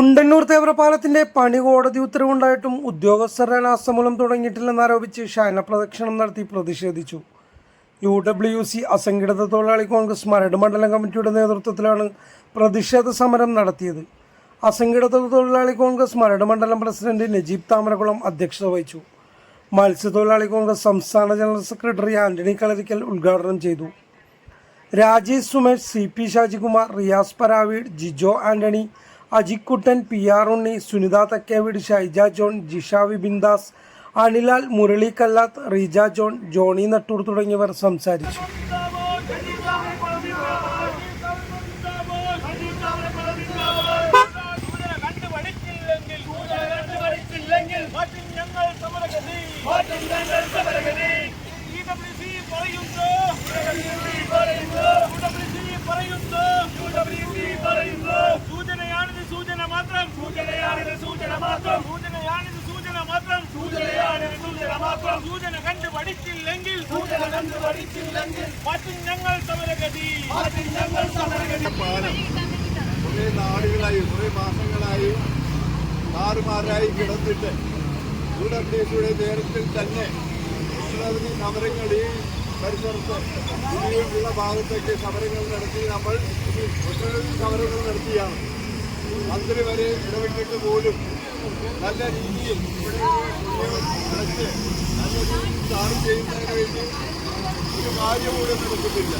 കുണ്ടന്നൂർ തേവരപാലത്തിന്റെ പണി കോടതി ഉത്തരവുണ്ടായിട്ടും ഉദ്യോഗസ്ഥരുടെ അനാസമൂലം തുടങ്ങിയിട്ടില്ലെന്നാരോപിച്ച് ശയന പ്രദക്ഷിണം നടത്തി പ്രതിഷേധിച്ചു. യു ഡബ്ല്യു സി അസംഘടിത തൊഴിലാളി കോൺഗ്രസ് മരട് മണ്ഡലം കമ്മിറ്റിയുടെ നേതൃത്വത്തിലാണ് പ്രതിഷേധ സമരം നടത്തിയത്. അസംഘടിത തൊഴിലാളി കോൺഗ്രസ് മരട് മണ്ഡലം പ്രസിഡന്റ് നജീബ് താമരകുളം അധ്യക്ഷത വഹിച്ചു. മത്സ്യത്തൊഴിലാളി കോൺഗ്രസ് സംസ്ഥാന ജനറൽ സെക്രട്ടറി ആന്റണി കളരിക്കൽ ഉദ്ഘാടനം ചെയ്തു. Rajesh Sumesh C P Shajikumar Riyas Paraveed Jijo Antony Ajikuttan P R Unni Sunitha Thakkeveed Shaija John Jisha Vibindas Anilal Murali Kallath Reeja John Johny Nattoor തുടങ്ങിയവർ സംസാരിച്ചു. പറയുന്നു. മാത്രം സൂചനയാണിത് സൂചന മാത്രം. സൂചനയാണിത് സൂചന മാത്രം. സൂചനയാണിത് സൂചന മാത്രം. സൂചന കണ്ടു പഠിച്ചില്ലെങ്കിൽ സൂചന കണ്ടു പഠിച്ചില്ലെങ്കിൽ മാറ്റും ഞങ്ങൾ സമരഗതി. മാറ്റും ഞങ്ങൾ സമരഗതി. കുറേ നാടുകളായി കുറേ മാസങ്ങളായി ആറുമാരായി കിടന്നിട്ട് യു നേരത്തിൽ തന്നെ നിരവധി സമരങ്ങൾ പരിസരത്ത് ഇനിയുള്ള ഭാഗത്തേക്ക് സമരങ്ങൾ നടത്തി നമ്മൾ ഒട്ടനവധി സമരങ്ങൾ നടത്തിയാണ്. മന്ത്രി വരെ ഇടപെട്ടിട്ട് പോലും നല്ല രീതിയിൽ അടച്ച് നല്ല രീതിയിൽ സാറ് ചെയ്യുന്നതിന് വേണ്ടി ഒരു കാര്യം പോലും നടക്കുന്നില്ല.